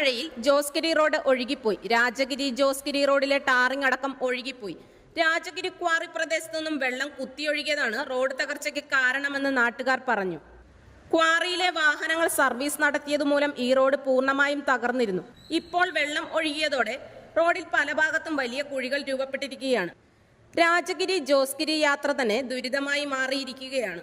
മഴയിൽ ജോസ്ഗിരി റോഡ് ഒഴുകിപ്പോയി. രാജഗിരി ജോസ്ഗിരി റോഡിലെ ടാറിംഗ് അടക്കം ഒഴുകിപ്പോയി. രാജഗിരി ക്വാറി പ്രദേശത്തു നിന്നും വെള്ളം കുത്തിയൊഴുകിയതാണ് റോഡ് തകർച്ചയ്ക്ക് കാരണമെന്ന് നാട്ടുകാർ പറഞ്ഞു. ക്വാറിയിലെ വാഹനങ്ങൾ സർവീസ് നടത്തിയതുമൂലം ഈ റോഡ് പൂർണമായും തകർന്നിരുന്നു. ഇപ്പോൾ വെള്ളം ഒഴുകിയതോടെ റോഡിൽ പല ഭാഗത്തും വലിയ കുഴികൾ രൂപപ്പെട്ടിരിക്കുകയാണ്. രാജഗിരി ജോസ്ഗിരി യാത്ര തന്നെ ദുരിതമായി മാറിയിരിക്കുകയാണ്.